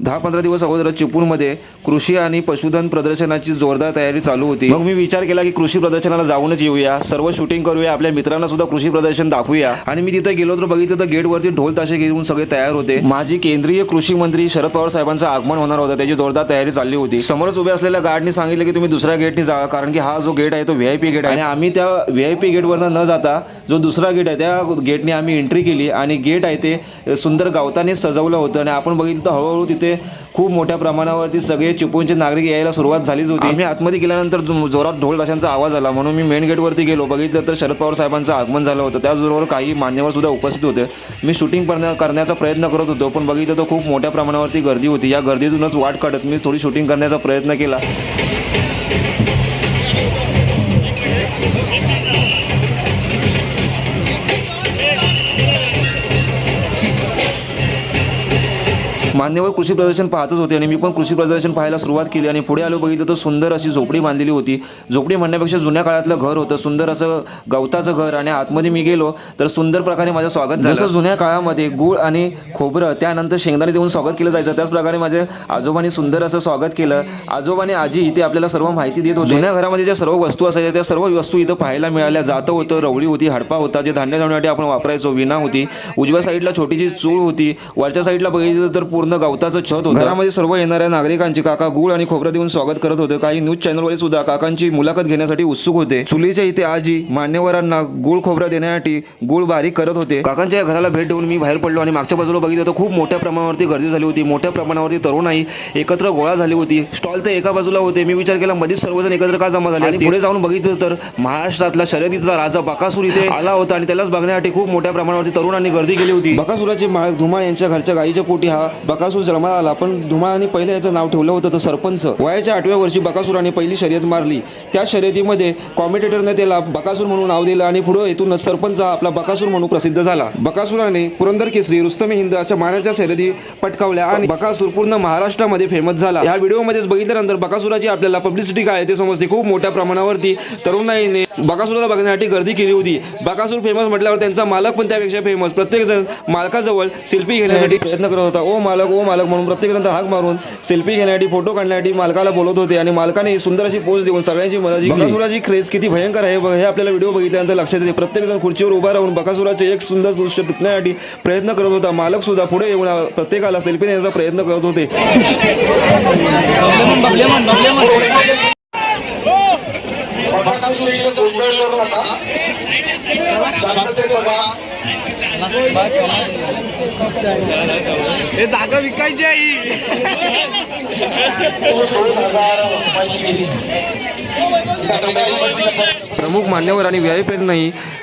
दहा पंधरा दिवस अगोदर चिपळूणमध्ये कृषी आणि पशुधन प्रदर्शनाची जोरदार तयारी चालू होती. मग मी विचार केला की कृषी प्रदर्शनाला जाऊनच येऊया. सर्व शूटिंग करूया. आपल्या मित्रांना सुद्धा कृषी प्रदर्शन दाखवूया. आणि मी तिथे गेलो तर बघितलं तर गेटवरती ढोल ताशे घेऊन सगळे तयार होते. माझी केंद्रीय कृषी मंत्री शरद पवार साहेबांचं आगमन होणार होतं. त्याची जोरदार तयारी चालली होती. समोरच उभे असलेल्या गार्डने सांगितलं की तुम्ही दुसऱ्या गेटने जा कारण की हा जो गेट आहे तो व्ही आय पी गेट आहे. आणि आम्ही त्या व्ही आय पी गेटवरनं न जाता जो दुसरा गेट आहे त्या गेटने आम्ही एंट्री केली. आणि गेट आहे ते सुंदर गावताने सजवलं होतं. आणि आपण बघितलं तर हळूहळू तिथे खूप मोठ्या प्रमाणावरती सगळे चिपळूणचे नागरिक यायला सुरुवात झालीच होती. मी आतमध्ये गेल्यानंतर जो- जोरात ढोल ताशांचा आवाज आला म्हणून मी मेन गेटवरती गेलो. बघितलं तर शरद पवार साहेबांचं आगमन झालं होतं. त्याचबरोबर काही मान्यवर सुद्धा उपस्थित होते. मी शूटिंग करण्या करण्याचा प्रयत्न करत होतो पण बघितलं तर खूप मोठ्या प्रमाणावरती गर्दी होती. या गर्दीतूनच वाट काढत मी थोडी शूटिंग करण्याचा प्रयत्न केला. मान्यवर कृषी प्रदर्शन पाहतच होते आणि मी पण कृषी प्रदर्शन पाहायला सुरुवात केली आणि पुढे आलो बघितलं तर सुंदर अशी झोपडी बांधलेली होती. झोपडी म्हणण्यापेक्षा जुन्या काळातलं घर होतं. सुंदर असं गवताचं घर आणि आतमध्ये मी गेलो तर सुंदर प्रकारे माझं स्वागत जसं जुन्या काळामध्ये गुळ आणि खोबरं त्यानंतर शेंगदाणे देऊन स्वागत केलं जायचं त्याच प्रकारे माझ्या आजोबांनी सुंदर असं स्वागत केलं. आजोबाने आजी इथे आपल्याला सर्व माहिती देत होते. जुन्या घरामध्ये ज्या सर्व वस्तू असायच्या त्या सर्व वस्तू इथं पाहायला मिळाल्या. जातं होतं रवळी होती हडपा होता. जे धान्य ठेवण्यासाठी आपण वापरायचो विणा होती. उजव्या साईडला छोटीशी चूळ होती. वरच्या साईडला बघितलं तर पूर्ण गवताचं छत होतं. घरामध्ये सर्व येणाऱ्या नागरिकांची काका गुळ आणि खोबरं देऊन स्वागत करत होते. काही न्यूज चॅनलवर सुद्धा काकांची मुलाखत घेण्यासाठी उत्सुक होते. चुलीच्या इथे आजी मान्यवरांना गुळ खोबरं देण्यासाठी गुळ बारीक करत होते. काकांच्या घराला भेट देऊन मी बाहेर पडलो आणि मागच्या बाजूला बघितलं तर खूप मोठ्या प्रमाणावरती गर्दी झाली होती. मोठ्या प्रमाणावरती तरुणाई एकत्र गोळा झाली होती. स्टॉल तर एका बाजूला होते. मी विचार केला मध्येच सर्वजण एकत्र का जमा झाले? पुढे जाऊन बघितलं तर महाराष्ट्रातला शर्यतीचा राजा बकासूर इथे आला होता आणि त्यालाच बघण्यासाठी खूप मोठ्या प्रमाणावरती तरुणांनी गर्दी केली होती. बकासुराची माळ धुमाळ यांच्या घरच्या गायीच्या पोटी हा बकासूर जन्माला आला पण धुमाळाने पहिले याचं नाव ठेवलं होतं तर सरपंच. वयाच्या आठव्या वर्षी बकासुराने पहिली शर्यत मारली. त्या शर्यतीमध्ये कॉमेटेटरने त्याला बकासूर म्हणून नाव दिलं आणि पुढे येथूनच सरपंच हा आपला बकासूर म्हणून प्रसिद्ध झाला. बकासुराने पुरंदर केसरी रुस्तमी हिंद अशा मानाच्या शर्यती पटकावल्या आणि बकासूर पूर्ण महाराष्ट्रामध्ये फेमस झाला. या व्हिडिओमध्येच बघितल्यानंतर बकासुराची आपल्याला पब्लिसिटी काय ते समजते. खूप मोठ्या प्रमाणावरती तरुणाईने बकासूरला बघण्यासाठी गर्दी केली होती. बकासूर फेमस म्हटल्यावर त्यांचा मालक पण त्यापेक्षा फेमस प्रत्येकजण मालकाजवळ सेल्फी घेण्यासाठी प्रयत्न करत होता. ओ मालक ओ मालक म्हणून प्रत्येक जण हाक मारून सेल्फी घेण्यासाठी फोटो काढण्यासाठी मालकाला बोलत होते आणि मालकाने सुंदर अशी पोच देऊन सगळ्यांची जिंकली. बकासुराची क्रेज किती भयंकर आहे. बघ- हे आपल्याला व्हिडिओ बघितल्यानंतर लक्षात येते. प्रत्येक जण खुर्चीवर उभा राहून बकासुराचे एक सुंदर दृश्य टिपण्यासाठी प्रयत्न करत होता. मालक सुद्धा पुढे येऊन प्रत्येकाला सेल्फी घेण्याचा प्रयत्न करत होते. बकासूर इकडे गोंधळ करू नका शांततेत बघा हे जागा विकायची आहे. प्रमुख मान्यवर आणि व्ही आय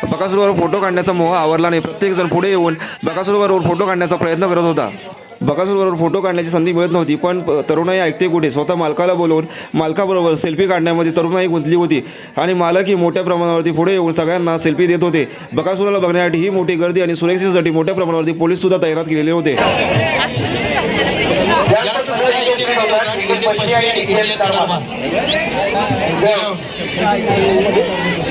बकासूरवर फोटो काढण्याचा मोह आवरला नाही. प्रत्येक जण पुढे येऊन बकासूरबरोबर फोटो काढण्याचा प्रयत्न करत होता. बकासूरबरोबर फोटो काढण्याची संधी मिळत नव्हती पण तरुणाई ऐकते कुठे? स्वतः मालकाला बोलवून मालकाबरोबर सेल्फी काढण्यामध्ये तरुणाई गुंतली होती आणि मालकही मोठ्या प्रमाणावरती पुढे येऊन सगळ्यांना सेल्फी देत होते. बकासुराला बघण्यासाठी ही मोठी गर्दी आणि सुरक्षेसाठी मोठ्या प्रमाणावरती पोलीस सुद्धा तैनात केलेले होते.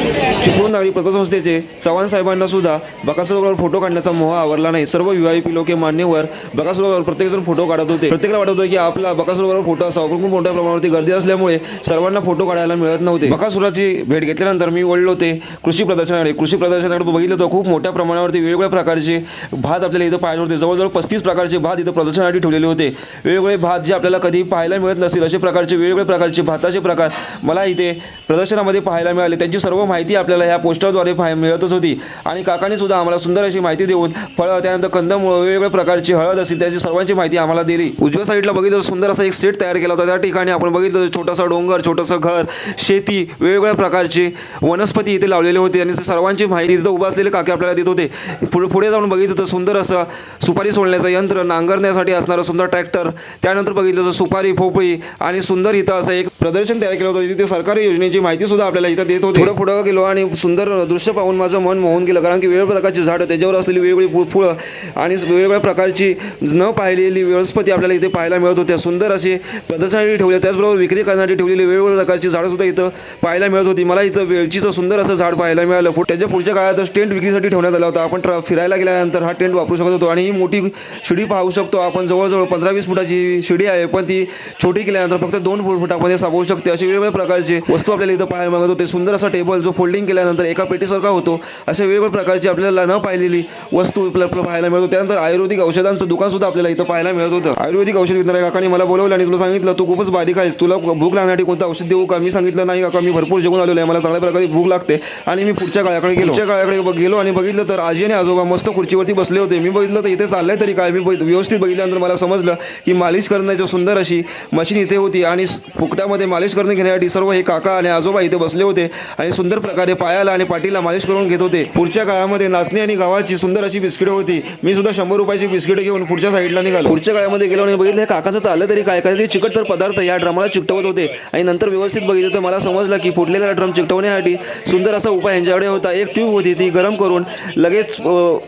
चिपळूण नागरी पतसंस्थेचे चव्हाण साहेबांना सुद्धा बकासूरबरोबर फोटो काढण्याचा मोह आवरला नाही. सर्व व्हीआयपी लोके मान्यवर बकासूरबरोबर प्रत्येकजण फोटो काढत होते. प्रत्येकाला वाटत होतं की आपला बकासूरबरोबर फोटो असावा. पण खूप मोठ्या प्रमाणावरती गर्दी असल्यामुळे सर्वांना फोटो काढायला मिळत नव्हते. बकासुराची भेट घेतल्यानंतर मी वळलो ते कृषी प्रदर्शनाकडे. कृषी प्रदर्शनाकडे बघितलं तर खूप मोठ्या प्रमाणावरती वेगवेगळ्या प्रकारचे भात आपल्याला इथं पाहायला होते जवळजवळ पस्तीस प्रकारचे भात इथं प्रदर्शनासाठी ठेवलेले होते. वेगवेगळे भात जे आपल्याला कधी पाहायला मिळत नसतील असे प्रकारचे वेगवेगळे प्रकारचे भाताचे प्रकार मला इथे प्रदर्शनामध्ये पाहायला मिळाले. त्यांची सर्व माहिती आपल्याला ह्या पोस्टरद्वारे फाय मिळतच होती. आणि काकांनी सुद्धा आम्हाला सुंदर अशी माहिती देऊन फळं त्यानंतर कंदमुळं वेगवेगळ्या प्रकारची हळद असेल त्याची सर्वांची माहिती आम्हाला दिली. उजव्या साईडला बघितलं सुंदर असा एक सेट तयार केला होता. त्या ठिकाणी आपण बघितलं छोटासा डोंगर छोटंसं घर शेती वेगवेगळ्या प्रकारची वनस्पती इथे लावलेले होते. आणि सर्वांची माहिती तिथं उभं असलेले काके आपल्याला देत होते. पुढे पुढे जाऊन बघितलं तर सुंदर असं सुपारी सोडण्याचं यंत्र नांगरण्यासाठी असणारं सुंदर ट्रॅक्टर त्यानंतर बघितलं तर सुपारी भोपळी आणि सुंदर इथं असं एक प्रदर्शन तयार केलं होतं. तिथे सरकारी योजनेची माहिती सुद्धा आपल्याला इथं देत होते. पुढं गेलो आणि सुंदर दृश्य पाहून माझं मन मोहून गेलं. कारण की वेगवेगळ्या प्रकारची झाडं त्याच्यावर असलेली वेगवेगळी फु- फुलं आणि वेगवेगळ्या प्रकारची न पाहिलेली वनस्पती आपल्याला इथे पाहायला मिळत होत्या. सुंदर असे प्रदर्शनासाठी ठेवले त्याचबरोबर विक्री करण्यासाठी ठेवलेली वेगवेगळ्या प्रकारची झाडं सुद्धा इथं पाहायला मिळत होती. मला इथं वेलचीचं सुंदर असं झाड पाहायला मिळालं. त्याच्या पुढच्या काळातच टेंट विक्रीसाठी ठेवण्यात आला होता. आपण फिरायला गेल्यानंतर हा टेंट वापरू शकत होतो आणि ही मोठी शिडी पाहू शकतो. आपण जवळजवळ पंधरा वीस फुटाची शिडी आहे पण ती छोटी केल्यानंतर फक्त दोन फुट फुटामध्ये सापवू शकते. असे वेगवेगळ्या प्रकारचे वस्तू आपल्याला इथं पाहायला मिळत होते. सुंदर असा टेबल जो फोल्डिंग केल्यानंतर एका पेटीसारखा होतो अशा वेगवेगळ्या प्रकारची आपल्याला न पाहिलेली वस्तू आपल्याला पाहायला मिळतो त्यानंतर आयुर्वेदिक औषधांचं दुकान सुद्धा आपल्याला इथं पाहायला मिळत होतं. आयुर्वेदिक औषध विकणाऱ्या काकाने मला बोलवलं आणि तुला सांगितलं तू खूपच बारीक आहेस. तुला भूक लागण्यासाठी कोणतं औषध देऊ का? मी सांगितलं नाही काका मी भरपूर जेवण आलेलो आहे. मला चांगल्या प्रकारे भूक लागते आणि मी पुढच्या काळाकडे गेलो. पुढच्या काळाकडे गेलो आणि बघितलं तर आजी आणि आजोबा मस्त खुर्चीवरती बसले होते. मी बघितलं तर इथे चाललंय तरी काय? मी व्यवस्थित बघितल्यानंतर मला समजलं की मालिश करण्याची सुंदर अशी मशीन इथे होती आणि फुकटामध्ये मालिश करणे घेण्यासाठी सर्व हे काका आणि आजोबा इथे बसले होते आणि सुंदर प्रकारे पायाला आणि पाठीला मालिश करून घेत होते. पुढच्या काळामध्ये नाचणी आणि गावाची सुंदर अशी बिस्किटं होती. मी सुद्धा शंभर रुपयाची बिस्किटं घेऊन पुढच्या साईडला निघालो. पुढच्या काळामध्ये गेलो आणि बघितलं हे काकाचं चाललं तरी काय काय चिकट तर पदार्थ या ड्रमाला चिकटवत होते. आणि नंतर व्यवस्थित बघितलं तर मला समजलं की फुटलेला ड्रम चिकटवण्यासाठी सुंदर असा उपाय यांच्याकडे होता. एक ट्यूब होती ती गरम करून लगेच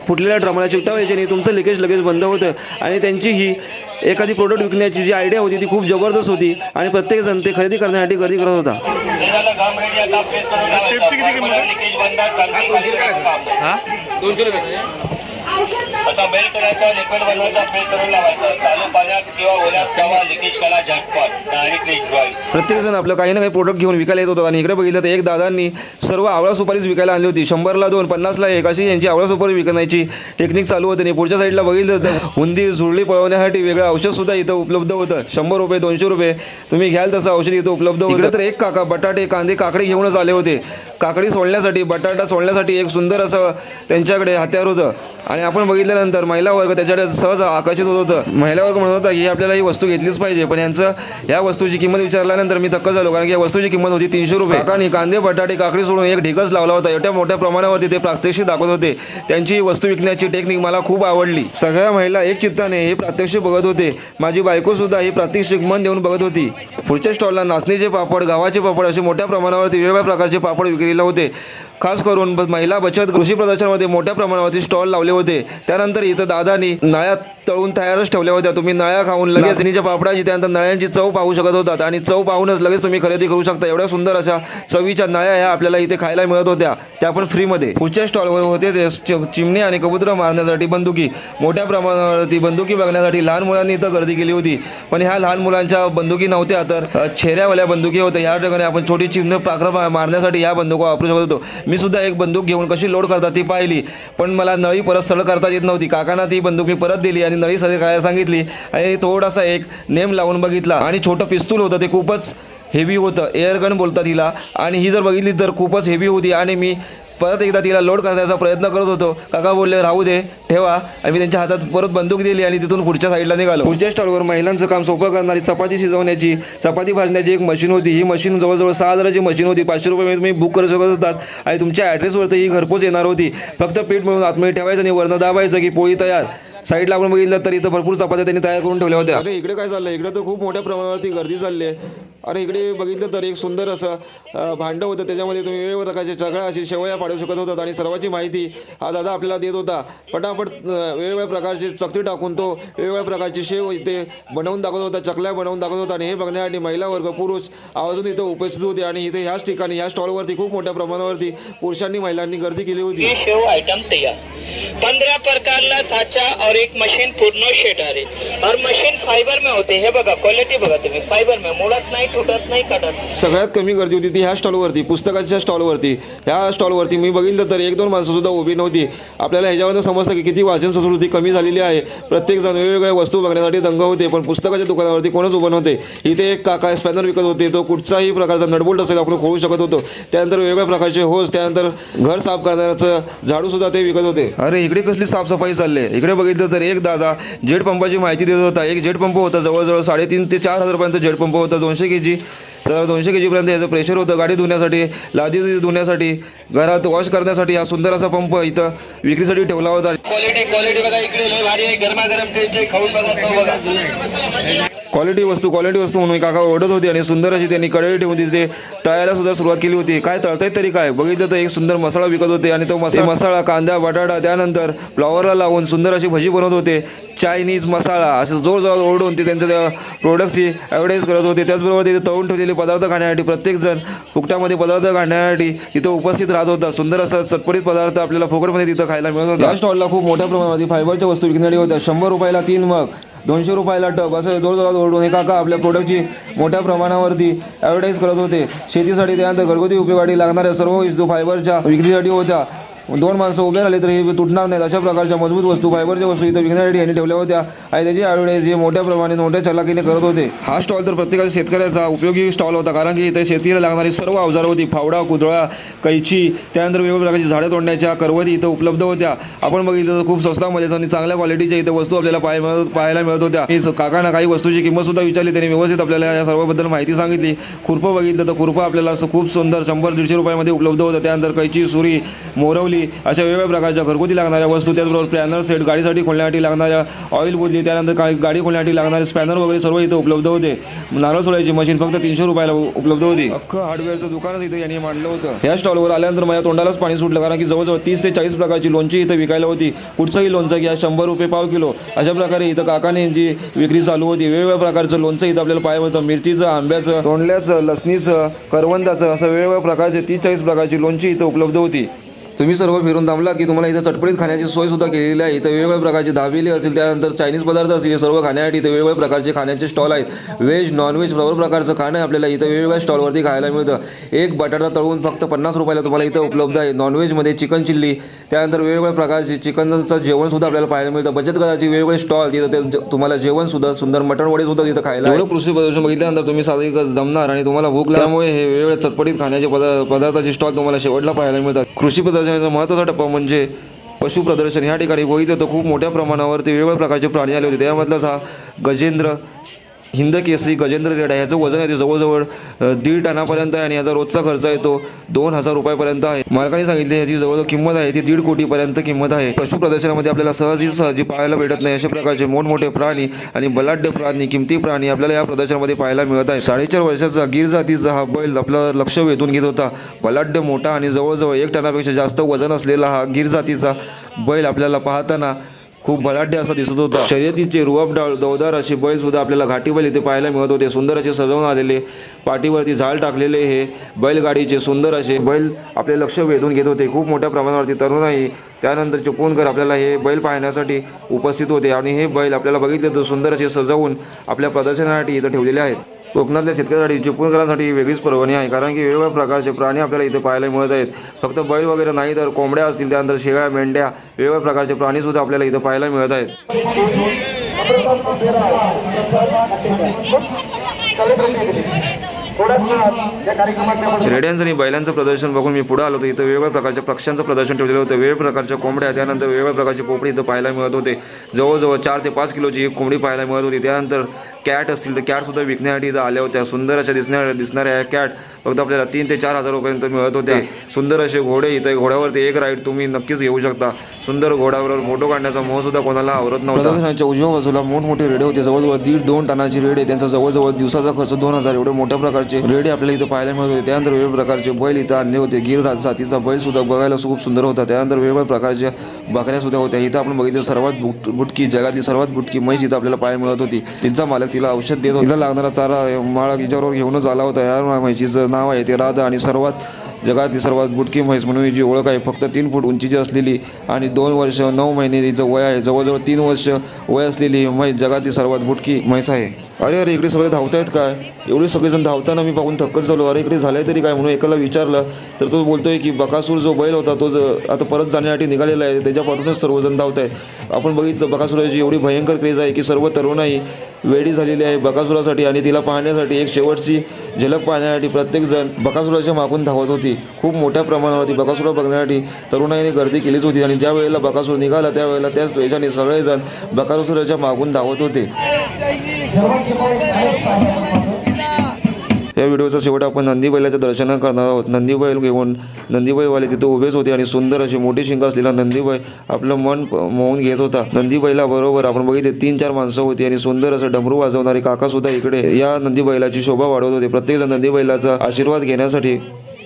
फुटलेल्या ड्रमाला चिकटवायची आणि तुमचं लिकेज लगेच बंद होतं. आणि त्यांची ही एखादी प्रोडक्ट विकण्याची जी आयडिया होती ती खूप जबरदस्त होती आणि प्रत्येकजण ते खरेदी करण्यासाठी गर्दी करत होता. निघाला घाम असा बेल करायचा लिक्विड बनवायचा पेस्ट करून लावायचा. चालू पाण्यात किंवा ओल्यात किंवा लिकेज ड्रॉईंग प्रत्येकजण आपलं काही ना काही प्रोडक्ट घेऊन विकायला येत होता आणि इकडे बघितलं तर एक दादांनी सर्व आवळा सुपारीच विकायला आणली होती. शंभरला दोन पन्नासला एक अशी यांची आवळा सुपारी विकण्याची टेक्निक चालू होती. आणि पुढच्या साईडला बघितलं तर हुंदी झुरळी पळवण्यासाठी वेगळं औषध सुद्धा इथं उपलब्ध होतं. शंभर रुपये दोनशे रुपये. तुम्ही घ्याल तसं औषध इथं उपलब्ध होतं. तर एक काका बटाटे कांदे काकडे घेऊनच आले होते. काकडी सोडण्यासाठी बटाटा सोडण्यासाठी एक सुंदर असं त्यांच्याकडे हत्यार होतं. आणि आपण बघितल्यानंतर महिला वर्ग त्याच्याकडे सहज आकर्षित होत होतं. महिला वर्ग म्हणत होता की आपल्याला ही वस्तू घेतलीच पाहिजे. पण यांचं या वस्तूची किंमत विचारल्यानंतर मी थक्क झालो कारण की या वस्तूची किंमत होती तीनशे रुपये. काकानी कांदे बटाटे काकडी सोडून एक ढिकच लावला होता. एवढ्या मोठ्या प्रमाणावरती ते प्रात्यक्षिक दाखवत होते. त्यांची वस्तू विकण्याची टेक्निक मला खूप आवडली. सगळ्या महिला एक चित्ताने हे प्रात्यक्षिक बघत होते. माझी बायको सुद्धा ही प्रात्यक्षिक मन देऊन बघत होती. पुढच्या स्टॉलला नाचणीचे पापड गावाचे पापड असे मोठ्या प्रमाणावरती वेगवेगळ्या प्रकारचे पापड विक्रीला होते. खास करून महिला बचत कृषी प्रदर्शनामध्ये मोठ्या प्रमाणावरती स्टॉल लावले होते. त्यानंतर इथं दादानी नळ्या तळून तयारच ठेवल्या होत्या. तुम्ही नळ्या खाऊन लगेच नाचणीच्या पापडाची त्यानंतर नळ्यांची चव पाहू शकत होतात. आणि चव पाहूनच लगेच तुम्ही खरेदी करू शकता. एवढ्या सुंदर अशा चवीच्या नळ्या ह्या आपल्याला इथे खायला मिळत होत्या. त्या पण फ्रीमध्ये. पुढच्या स्टॉलवर होते ते चिमणी आणि कबुतर मारण्यासाठी बंदुकी. मोठ्या प्रमाणावरती बंदुकी बघण्यासाठी लहान मुलांनी इथं गर्दी केली होती. पण ह्या लहान मुलांच्या बंदुकी नव्हत्या तर छेऱ्यावाल्या बंदुकी होत्या. ह्या ठिकाणी आपण छोटी चिमणी पाखरं मारण्यासाठी ह्या बंदुका वापरू शकत होतो. मी सुद्धा एक बंदूक घेऊन कशी लोड करतात ती पाहिली. पण मला नळी परत सरळ करता येत नव्हती. काकांना ती बंदूक मी परत दिली आणि नळी सरळ करायला सांगितली. आणि थोडासा एक नेम लावून बघितला. आणि छोटं पिस्तूल होतं. ते खूपच हेवी होतं. एअरगन बोलतात हिला. आणि ही जर बघितली तर खूपच हेवी होती. आणि मी परत एकदा तिला लोड करण्याचा प्रयत्न करत होतो. काका बोलले राहू दे ठेवा. आणि मी त्यांच्या हातात परत बंदूक दिली आणि तिथून पुढच्या साईडला निघालो. पुढच्या स्टॉलवर महिलांचं काम सोपं करणारी चपाती शिजवण्याची चपाती भाजण्याची एक मशीन होती. ही मशीन जवळजवळ सहा हजाराची मशीन होती. पाचशे रुपये तुम्ही बुक करू शकत होतात आणि तुमच्या ॲड्रेसवरती ही घरपोच येणार होती. फक्त पीठ मिळून आतमध्ये ठेवायचं आणि वरनं दाबायचं की पोळी तयार. साईडला आपण बघितलं तर इथं भरपूर चपात्या त्यांनी तयार करून ठेवल्या होत्या. अरे इकडे काय चाललं इकडे तर खूप मोठ्या प्रमाणावरती गर्दी चालली आहे अरे इकडे बघितलं तर एक सुंदर असं भांडं होतं. त्याच्यामध्ये तुम्ही वेगवेगळ्या प्रकारचे सगळ्या अशी शेवया पाडू शकत होतात आणि सर्वाची माहिती हा दादा आपल्याला देत होता. पटापट वेगवेगळ्या प्रकारचे चकती टाकून तो वेगवेगळ्या प्रकारची शेव इथे बनवून दाखवत होता चकल्या बनवून दाखवत होता. आणि हे बघण्यासाठी महिला वर्ग पुरुष आवाजून इथं उपस्थित होते. आणि इथे ह्याच ठिकाणी ह्या स्टॉलवरती खूप मोठ्या प्रमाणावरती पुरुषांनी महिलांनी गर्दी केली होती. शेव आइटम तैयार. पंद्रह प्रकार ला साचा और एक मशीन पूर्ण शेट आहे. और मशीन फाइबर में होते हे. बघा क्वालिटी बघा तुम्ही. फाइबर में मोडत नाही तुटत नाही कटत नाही. सगळ्यात कमी गर्दी होती ती ह्या स्टॉलवरती पुस्तकाच्या स्टॉलवरती ह्या स्टॉलवरती मी बघितलं तर एक दोन माणसं सुद्धा उभी नव्हती. आपल्याला ह्याच्यावरून समजतं की किती वाचन संस्कृती कमी झालेली आहे. प्रत्येक जण वेगवेगळ्या वस्तू बघण्यासाठी दंग होते पण पुस्तकाच्या दुकानावरती कोणच उभं नव्हते. इथे एक काका स्पॅनर विकत होते. तो कुठचाही प्रकारचा नटबोल्ट असेल आपण खोलू शकत होतो. त्यानंतर वेगवेगळ्या प्रकारचे होस त्यानंतर घर साफ करण्याचं झाडू सुद्धा ते विकत होते. अरे इकडे कसली साफसफाई चालली आहे? इकडे बघितलं तर एक दादा जेट पंपाची माहिती देत होता. एक जेट पंप होता जवळजवळ साडेतीन ते चार हजारपर्यंत जेट पंप होता दोनशे के जी सर दोनशे के जीपर्यंत याचं प्रेशर होतं गाडी धुण्यासाठी लादी धुण्यासाठी घरात वॉश करण्यासाठी हा सुंदर असा पंप इथं विक्रीसाठी ठेवला होता. क्वालिटी क्वालिटी बघा इकडे लय भारी आहे. गरमागरम टेस्ट आहे. खाऊन बघा. क्वालिटी वस्तू क्वालिटी वस्तू म्हणून काका ओढत होते आणि सुंदर अशी त्यांनी कडेरी ठेवून तिथे तळायला सुद्धा सुरुवात केली होती. काय तळतायत तरी काय? बघितलं तर एक सुंदर मसाला विकत होते आणि तो मसा मसाला कांदा बटाटा त्यानंतर फ्लॉवरला लावून सुंदर अशी भजी बनवत होते. चायनीज मसाला असं जोर जोर ओढून ते त्यांच्या त्या प्रोडक्टची ॲडव्हर्टाईज करत होते. त्याचबरोबर तिथे तळून ठेवलेले पदार्थ खाण्यासाठी प्रत्येकजण फुकटामध्ये पदार्थ खाण्यासाठी तिथं उपस्थित राहत होता. सुंदर असा चटपटीत पदार्थ आपल्याला फुकटमध्ये तिथं खायला मिळत होता. या स्टॉलला खूप मोठ्या प्रमाणामध्ये फायबरच्या वस्तू विकणारी होत्या. शंभर रुपयाला तीन मग. दोनशे रुपयाला टप असं जोरजोरात ओढून हे काका आपल्या प्रोडक्टची मोठ्या प्रमाणावरती ॲडव्हर्टाईज करत होते. शेतीसाठी त्यानंतर घरगुती उपयोगासाठी लागणाऱ्या सर्व वस्तू फायबरच्या विक्रीसाठी होत्या. दोन माणसं उभे राहिले तर हे तुटणार नाहीत. अशा प्रकारच्या मजबूत वस्तू फायबरच्या वस्तू इथं विकण्यासाठी यांनी ठेवल्या होत्या. आणि त्याची ॲडव्हर्टाईज हे मोठ्या प्रमाणात मोठ्या चलाकीने करत होते. हा स्टॉल तर प्रत्येकाच्या शेतकऱ्याचा उपयोगी स्टॉल होता. कारण की इथे शेतीला लागणारी सर्व अवजारं होती. फावडा कुदळा कैची त्यानंतर वेगवेगळ्या प्रकारची झाडं तोडण्याच्या करवती इथं उपलब्ध होत्या. आपण बघितलं तर खूप स्वस्तामध्ये आणि चांगल्या क्वालिटीच्या इथं वस्तू आपल्याला पाहाय मिळत पाहायला मिळत होत्या. मी काकांना काही वस्तूची किंमत सुद्धा विचारली. त्यांनी व्यवस्थित आपल्याला या सर्वबद्दल माहिती सांगितली. खुरपं बघितलं तर खुरपं आपल्याला असं खूप सुंदर शंभर दीडशे रुपयामध्ये उपलब्ध होतं. त्यानंतर कैची सुरी मोरवली अशा वेगवेगळ्या प्रकारच्या घरगुती लागणाऱ्या वस्तू त्याचबरोबर प्लॅनर सेट गाडीसाठी खोलण्यासाठी लागणाऱ्या ऑइल बुदली त्यानंतर काही गाडी खोलण्यासाठी लागणारे स्पॅनर वगैरे सर्व इथं उपलब्ध होते. नारळ सोडायची मशीन फक्त तीनशे रुपयाला उपलब्ध होती. अख्खं हार्डवेअरचं दुकानच इथं यांनी मांडलं होतं. या स्टॉलवर आल्यानंतर माझ्या तोंडालाच पाणी सुटलं कारण की जवळजवळ तीस ते चाळीस प्रकारची लोणची इथं विकायला होती. कुठचंही लोणचं घ्या शंभर रुपये पाव किलो. अशा प्रकारे इथं काकाने जी विक्री चालू होती. वेगवेगळ्या प्रकारचं लोणचं इथं आपल्याला पाहायला होतं मिरचीचं आंब्याचं तोंडल्याचं लसणीचं करवंदाचं असं वेगवेगळ्या प्रकारचे तीस चाळीस प्रकारची लोणची इथं उपलब्ध होती. तुम्ही सर्व फिरून थांबला की तुम्हाला इथं चटपटीत खाण्याची सोय सुद्धा केलेली आहे. इथं वेगवेगळ्या प्रकारचे दाबेली असतील त्यानंतर चायनीज पदार्थ असतील हे सर्व खाण्यासाठी इथं वेगवेगळ्या प्रकारचे खाण्याचे स्टॉल आहेत. व्हेज नॉनव्हेज सर्व प्रकारचं खाणं आपल्याला इथं वेगवेगळ्या स्टॉलवरती खायला मिळतं. एक बटाटा तळून फक्त पन्नास रुपयाला तुम्हाला इथं उपलब्ध आहे. नॉनव्हेजमध्ये चिकन चिल्ली त्यानंतर वेगवेगळ्या प्रकारचे चिकनचं जेवण सुद्धा आपल्याला पाहायला मिळतं. बचत गटाची वेगवेगळे स्टॉल तिथं ते तुम्हाला जेवण सुद्धा सुंदर मटण वडे सुद्धा तिथं खायला एवढं कृषी प्रदर्शन बघितल्यानंतर तुम्ही साधिकच जमणार आणि तुम्हाला भूक लागल्यामुळे हे वेगवेगळ्या चटपटीत खाण्याचे पदा पदार्थाचे स्टॉल तुम्हाला शेवटला पाहायला मिळतात. कृषी प्रदर्शनाचा महत्त्वाचा टप्पा म्हणजे पशु प्रदर्शन ह्या ठिकाणी बघितलं तर खूप मोठ्या प्रमाणावरती वेगवेगळ्या प्रकारचे प्राणी आले होते. त्यामधलाच हा गजेंद्र हिंद केसरी गजेंद्र रेडा ह्याचं वजन आहे ते जवळजवळ दीड टनापर्यंत आहे आणि याचा रोजचा खर्च येतो दोन हजार रुपयापर्यंत आहे. मालकाने सांगितले याची जवळजवळ किंमत आहे ती दीड कोटीपर्यंत किंमत आहे. पशु प्रदर्शनामध्ये आपल्याला सहजी सहजी पाहायला भेटत नाही अशा प्रकारचे मोठमोठे प्राणी आणि बलाढ्य प्राणी किमती प्राणी आपल्याला या प्रदर्शनामध्ये पाहायला मिळत आहे साडेचार वर्षाचा गिर जातीचा हा बैल आपलं लक्ष वेधून घेत होता. बलाढ्य मोठा आणि जवळजवळ एक टनापेक्षा जास्त वजन असलेला हा गिर जातीचा बैल आपल्याला पाहताना खूप बलाढ्य असा दिसत होता. शर्यतीचे रुआब डाळ दवदार असे बैल सुद्धा आपल्याला घाटी बैल इथे पाहायला मिळत होते. सुंदर असे सजवून आलेले पाठीवरती झाड टाकलेले हे बैलगाडीचे सुंदर असे बैल आपले लक्ष वेधून घेत होते. खूप मोठ्या प्रमाणावरती तरुणाई त्यानंतर चिपळूणकर आपल्याला हे बैल पाहण्यासाठी उपस्थित होते आणि हे बैल आपल्याला बघितले तर सुंदर असे सजवून आपल्या प्रदर्शनासाठी इथं ठेवलेले आहेत. कोकणातल्या शेतकऱ्यासाठी चिपळूणकरांसाठी वेगळीच पर्वणी आहे. कारण की वेगवेगळ्या प्रकारचे प्राणी आपल्याला इथे पाहायला मिळत आहेत. फक्त बैल वगैरे नाही तर कोंबड्या असतील त्यानंतर शेळ्या मेंढ्या वेगवेगळ्या प्रकारचे प्राणीसुद्धा आपल्याला इथं पाहायला मिळत आहेत. रेड्यांचं आणि बैलांचं प्रदर्शन बघून मी पुढे आलो होतो. इथं वेगवेगळ्या प्रकारच्या पक्ष्यांचं प्रदर्शन ठेवलेलं होतं. वेगवेगळ्या प्रकारच्या कोंबड्या त्यानंतर वेगवेगळ्या प्रकारची पोपडी इथं पाहायला मिळत होते. जवळजवळ चार ते पाच किलोची एक कोंबडी पाहायला मिळत होती. त्यानंतर कॅट असतील तर कॅट सुद्धा विकण्यासाठी इथं आल्या होत्या सुंदर अशा दिसणाऱ्या दिसणाऱ्या या कॅट फक्त आपल्याला तीन ते चार हजार रुपयापर्यंत मिळत होते. सुंदर असे घोडे इथं घोड्यावरती एक राईड तुम्ही नक्कीच घेऊ शकता. सुंदर घोड्यावर फोटो काढण्याचा मोह सुद्धा कोणाला आवरत नव्हता. प्रदर्शनाच्या उजव्या बाजूला मोठमोठे रेडे होते. जवळजवळ दीड दोन टनाची रेडे त्यांचा जवळजवळ दिवसाचा खर्च दोन हजार एवढे मोठ्या प्रकारचे रेडे आपल्याला इथं पाहायला मिळत होते. त्यानंतर वेगवेगळ्या प्रकारचे बैल इथं आणले होते. गिर जातीचा बैल सुद्धा बघायला खूप सुंदर होता. त्यानंतर वेगवेगळ्या प्रकारच्या बकऱ्या सुद्धा होत्या. इथं आपण बघितलं सर्वात बुट बुटकी जगातली सर्वात बुटकी म्हैस इथं आपल्याला पाहायला मिळत होती. तिचा मालक तिला औषध देत तिला लागणारा चारा माळा हिच्याबरोबर घेऊनच आला होता. या म्हशीचं नाव आहे ते राधा आणि सर्वात जगातली सर्वात बुटकी म्हैस म्हणून हिची ओळख आहे. फक्त तीन फूट उंचीची असलेली आणि दोन वर्ष नऊ महिने तिचं वय आहे. जवळजवळ तीन वर्ष वय असलेली ही म्हैस जगातली सर्वात बुटकी म्हैस आहे. अरे अरे इकडे सगळे धावतायत काय? एवढे सगळेजण धावताना मी पाहून थक्कच झालो. अरे इकडे झालंय तरी काय म्हणून एकाला विचारलं तर तो बोलतोय की बकासूर जो बैल होता तो आता परत जाण्यासाठी निघालेला आहे त्याच्यापासूनच सर्वजण धावत आहे आपण बघितलं बकासुराची एवढी भयंकर क्रेज आहे की सर्व तरुणाई वेडी झालेली आहे बकासुरासाठी आणि तिला पाहण्यासाठी एक शेवटची झलक पाहण्यासाठी प्रत्येकजण बकासुराच्या मागून धावत होती. खूप मोठ्या प्रमाणावरती बकासुरा बघण्यासाठी तरुणाईने गर्दी केलीच होती आणि ज्या वेळेला बकासूर निघाला त्यावेळेला त्याच वेजाने सगळेजण बकासुराच्या मागून धावत होते. या व्हिडिओचा शेवट आपण नंदी बैलाच्या दर्शन करणार आहोत. नंदी बैल घेऊन नंदी बैलवाले तिथे उभेच होते आणि सुंदर अशी मोठी शिंग असलेला नंदी बैल आपलं मन मोहून घेत होता. नंदी बैलाबरोबर आपण बघितले तीन चार माणसं होती आणि सुंदर असं डमरू वाजवणारे काका सुद्धा इकडे या नंदी बैलाची शोभा वाढवत होते. प्रत्येकजण नंदीबैलाचा नंदी बैलाचा आशीर्वाद घेण्यासाठी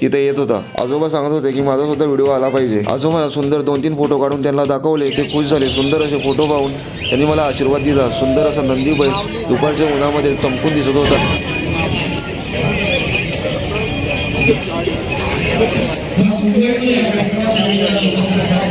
तिथे येत होता. आजोबा सांगत होते की माझा सुद्धा व्हिडिओ आला पाहिजे. आजोबा सुंदर दोन तीन फोटो काढून त्यांना दाखवले. ते खुश झाले. सुंदर असे फोटो पाहून त्यांनी मला आशीर्वाद दिला. सुंदर असा नंदी बैल दुपारच्या उन्हामध्ये चमकून दिसत होता. まあ、そんなぐらい明るくなっちゃう